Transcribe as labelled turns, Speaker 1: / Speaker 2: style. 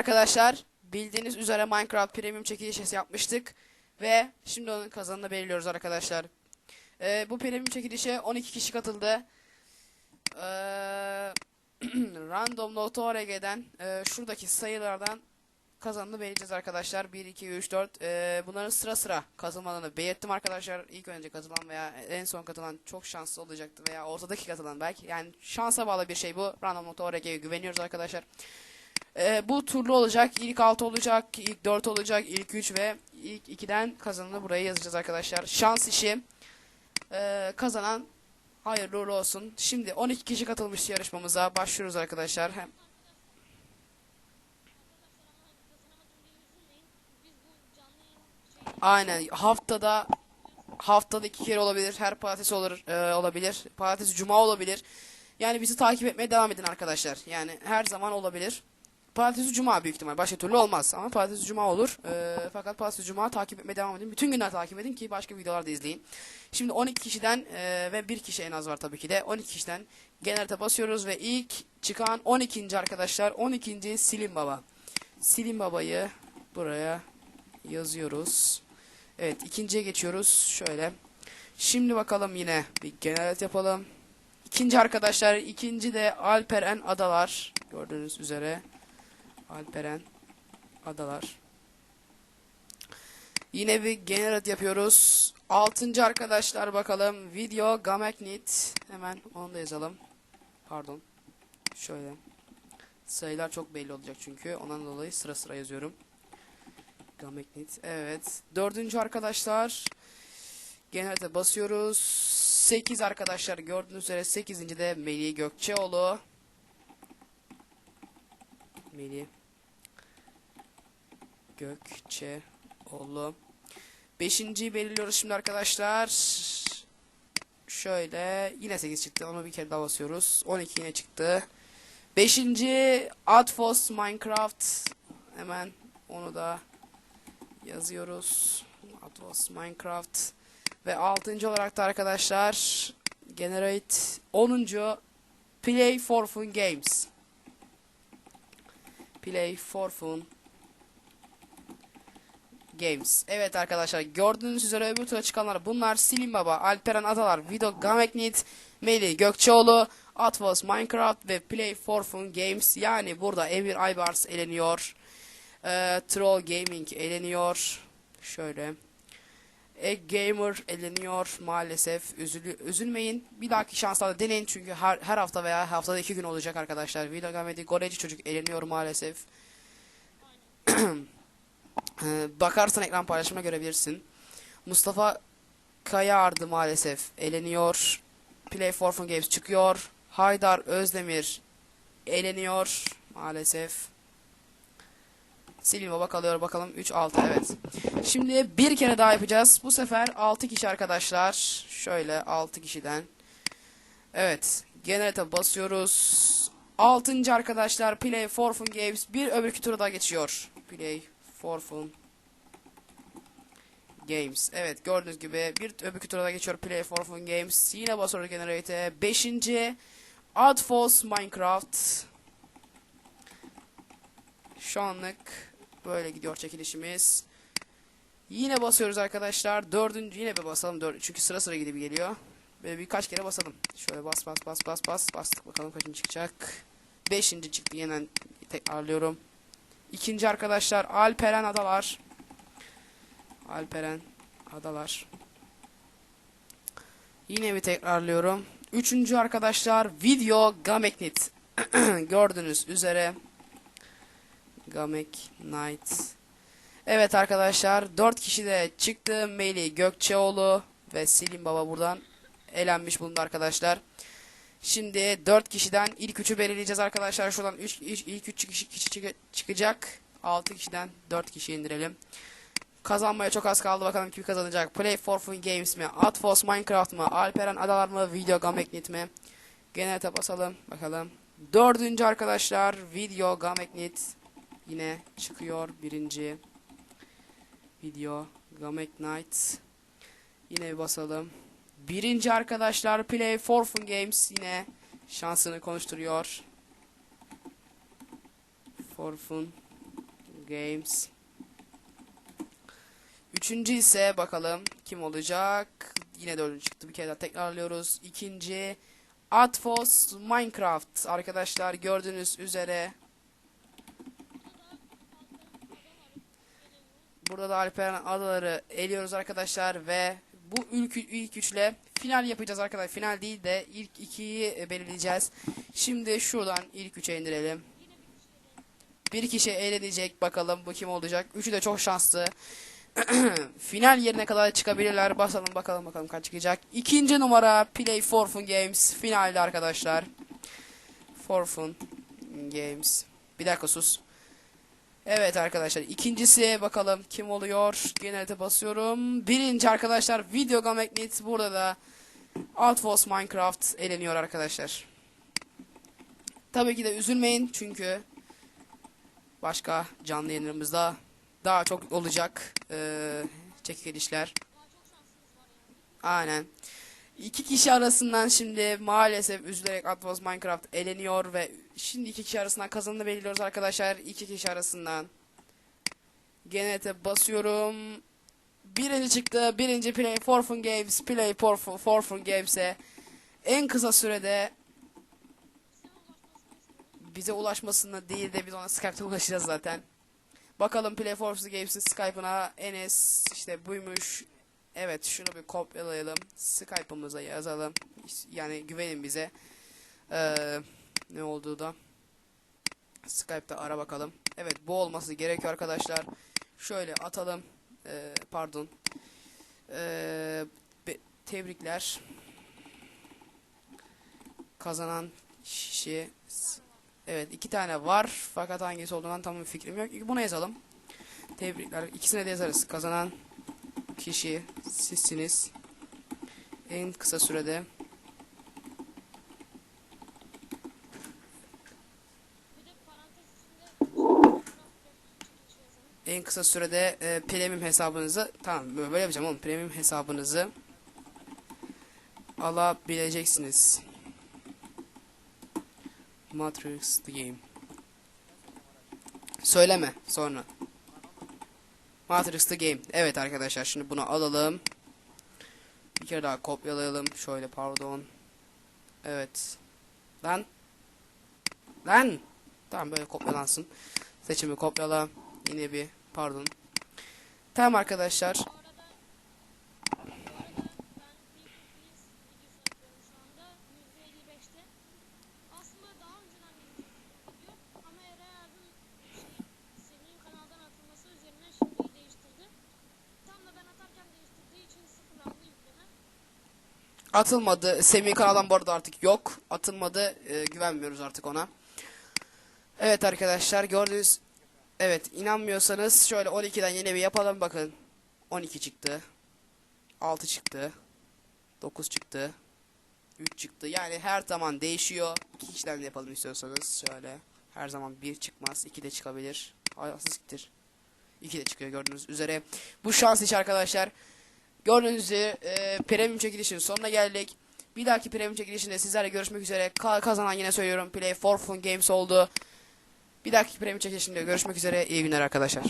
Speaker 1: Arkadaşlar bildiğiniz üzere Minecraft Premium çekilişi yapmıştık ve şimdi onun kazanını belirliyoruz arkadaşlar. Ee, bu Premium çekilişe 12 kişi katıldı. Ee, Random.org'den e, şuradaki sayılardan kazanını belirleyeceğiz arkadaşlar. 1, 2, 3, 4. Ee, bunların sıra sıra katılmalarını belirttim arkadaşlar. İlk önce katılan veya en son katılan çok şanslı olacaktı veya ortadaki katılan belki. Yani şansa bağlı bir şey bu. Random.org'e güveniyoruz arkadaşlar. Ee, bu turlu olacak. İlk 6 olacak, ilk 4 olacak, ilk 3 ve ilk 2'den kazanını buraya yazacağız arkadaşlar. Şans işi. Ee, kazanan hayırlı uğurlu olsun. Şimdi 12 kişi katılmış yarışmamıza. Başlıyoruz arkadaşlar. Hem Aynen haftada haftada iki kere olabilir. Her pazartesi olur e, olabilir. Pazartesi cuma olabilir. Yani bizi takip etmeye devam edin arkadaşlar. Yani her zaman olabilir. Pazartesi cuma büyük ihtimal. Başka türlü olmaz. Ama pazartesi cuma olur. E, fakat pazartesi cuma takip etmeye devam edin. Bütün günler takip edin ki başka videolar da izleyin. Şimdi 12 kişiden e, ve bir kişi en az var tabii ki de. 12 kişiden genelde basıyoruz ve ilk çıkan 12. arkadaşlar 12. Silim Baba. Silim Baba'yı buraya yazıyoruz. Evet ikinciye geçiyoruz. Şöyle. Şimdi bakalım yine bir genel yapalım. İkinci arkadaşlar ikinci de Alperen Adalar. Gördüğünüz üzere. Alperen Adalar. Yine bir generat yapıyoruz. Altıncı arkadaşlar bakalım. Video Gameknit. Hemen onu da yazalım. Pardon. Şöyle. Sayılar çok belli olacak çünkü. Ondan dolayı sıra sıra yazıyorum. Gameknit. Evet. Dördüncü arkadaşlar. Generate basıyoruz. 8 arkadaşlar gördüğünüz üzere 8. de Melih Gökçeoğlu. Melih Gökçeoğlu. Beşinciyi belirliyoruz şimdi arkadaşlar. Şöyle yine 8 çıktı. Onu bir kere daha basıyoruz. 12 yine çıktı. Beşinci Adfos Minecraft. Hemen onu da yazıyoruz. Atlas Minecraft ve 6. olarak da arkadaşlar Generate 10. Play for Fun Games. Play for Fun Games. Evet arkadaşlar gördüğünüz üzere öbür tura çıkanlar bunlar Silim Baba, Alperen Atalar, Video Gameknit, Melih Gökçeoğlu, Atlas Minecraft ve Play for Fun Games. Yani burada Emir Aybars eleniyor. Ee, Troll Gaming eleniyor. Şöyle. Egg Gamer eleniyor maalesef. Üzülü, üzülmeyin. Bir dahaki şanslarda deneyin çünkü her, her hafta veya haftada iki gün olacak arkadaşlar. Video Gamedi Goreci çocuk eleniyor maalesef. Ee, Bakarsan ekran paylaşımına görebilirsin. Mustafa Kaya Ardı maalesef eleniyor. Play for Fun Games çıkıyor. Haydar Özdemir eleniyor maalesef. Silin baba kalıyor bakalım 3 6 evet. Şimdi bir kere daha yapacağız. Bu sefer 6 kişi arkadaşlar. Şöyle 6 kişiden. Evet. Generate basıyoruz. 6. arkadaşlar Play for Fun Games bir öbürkü tura daha geçiyor. Play for Fun Games. Evet gördüğünüz gibi bir öbürkü tura geçiyor Play for Fun Games. Yine basıyoruz Generate'e. 5. Adfos Minecraft. Şu anlık böyle gidiyor çekilişimiz. Yine basıyoruz arkadaşlar. Dördüncü yine bir basalım. Dör çünkü sıra sıra gidip geliyor. Böyle birkaç kere basalım. Şöyle bas bas bas bas bas. Bastık bakalım kaçıncı çıkacak. Beşinci çıktı. Yine tekrarlıyorum. İkinci arkadaşlar Alperen Adalar. Alperen Adalar. Yine bir tekrarlıyorum. Üçüncü arkadaşlar Video Gameknit. Gördüğünüz üzere Gamek Knight. Evet arkadaşlar 4 kişi de çıktı. Melih Gökçeoğlu ve Selim Baba buradan elenmiş bulundu arkadaşlar. Şimdi 4 kişiden ilk 3'ü belirleyeceğiz arkadaşlar. Şuradan 3 ilk 3 kişi, kişi çık çıkacak. 6 kişiden 4 kişi indirelim. Kazanmaya çok az kaldı. Bakalım kim kazanacak. Play for Fun Games mi? Atfos Minecraft mı? Alperen Adalar mı? Video Gameknit mi? Genel basalım. Bakalım. Dördüncü arkadaşlar. Video Gameknit. Yine çıkıyor birinci video Gamek Knight. Yine basalım. Birinci arkadaşlar Play for Fun Games yine şansını konuşturuyor. For Fun Games. Üçüncü ise bakalım kim olacak? Yine dördüncü çıktı. Bir kere daha tekrarlıyoruz. İkinci Atfos Minecraft. Arkadaşlar gördüğünüz üzere Burada da Alperen adaları eliyoruz arkadaşlar ve bu ilk, ilk üçle final yapacağız arkadaşlar. Final değil de ilk ikiyi e, belirleyeceğiz. Şimdi şuradan ilk üçe indirelim. Bir kişi eğlenecek bakalım bu kim olacak. Üçü de çok şanslı. final yerine kadar çıkabilirler. Basalım bakalım bakalım kaç çıkacak. İkinci numara Play for Fun Games finalde arkadaşlar. For Fun Games. Bir dakika sus. Evet arkadaşlar ikincisi bakalım kim oluyor. Genelde basıyorum. Birinci arkadaşlar Video Game Magnet burada da Outpost Minecraft eleniyor arkadaşlar. Tabii ki de üzülmeyin çünkü başka canlı yayınlarımızda daha çok olacak ee, çekilişler. Aynen. İki kişi arasından şimdi maalesef üzülerek Atlas Minecraft eleniyor ve şimdi iki kişi arasından kazanını belirliyoruz arkadaşlar. İki kişi arasından. Genete basıyorum. Birinci çıktı. Birinci Play for Fun Games. Play for Fun, for Fun Games'e en kısa sürede bize ulaşmasını değil de biz ona Skype'ta ulaşacağız zaten. Bakalım Play for Fun Games'in Skype'ına Enes işte buymuş Evet şunu bir kopyalayalım. Skype'ımıza yazalım. Yani güvenin bize. Ee, ne olduğu da. Skype'da ara bakalım. Evet bu olması gerekiyor arkadaşlar. Şöyle atalım. Ee, pardon. Ee, tebrikler. Kazanan kişi. Evet iki tane var. Fakat hangisi olduğundan tam bir fikrim yok. Buna yazalım. Tebrikler. İkisine de yazarız. Kazanan kişi sizsiniz. En kısa sürede en kısa sürede e, premium hesabınızı tamam böyle yapacağım oğlum premium hesabınızı alabileceksiniz. Matrix the game. Söyleme sonra. Matrix the Game. Evet arkadaşlar şimdi bunu alalım. Bir kere daha kopyalayalım. Şöyle pardon. Evet. Lan. Lan. Tamam böyle kopyalansın. Seçimi kopyala. Yine bir pardon. Tamam arkadaşlar. Atılmadı. Semih kanaldan bu arada artık yok. Atılmadı. Ee, güvenmiyoruz artık ona. Evet arkadaşlar gördüğünüz Evet inanmıyorsanız şöyle 12'den yine bir yapalım bakın. 12 çıktı. 6 çıktı. 9 çıktı. 3 çıktı. Yani her zaman değişiyor. 2 kişiden de yapalım istiyorsanız. Şöyle. Her zaman 1 çıkmaz. 2 de çıkabilir. Asisttir. 2 de çıkıyor gördüğünüz üzere. Bu şans iş arkadaşlar. Gördüğünüz üzere e, premium çekilişinin sonuna geldik. Bir dahaki premium çekilişinde sizlerle görüşmek üzere. Ka kazanan yine söylüyorum Play for Fun Games oldu. Bir dahaki premium çekilişinde görüşmek üzere. İyi günler arkadaşlar.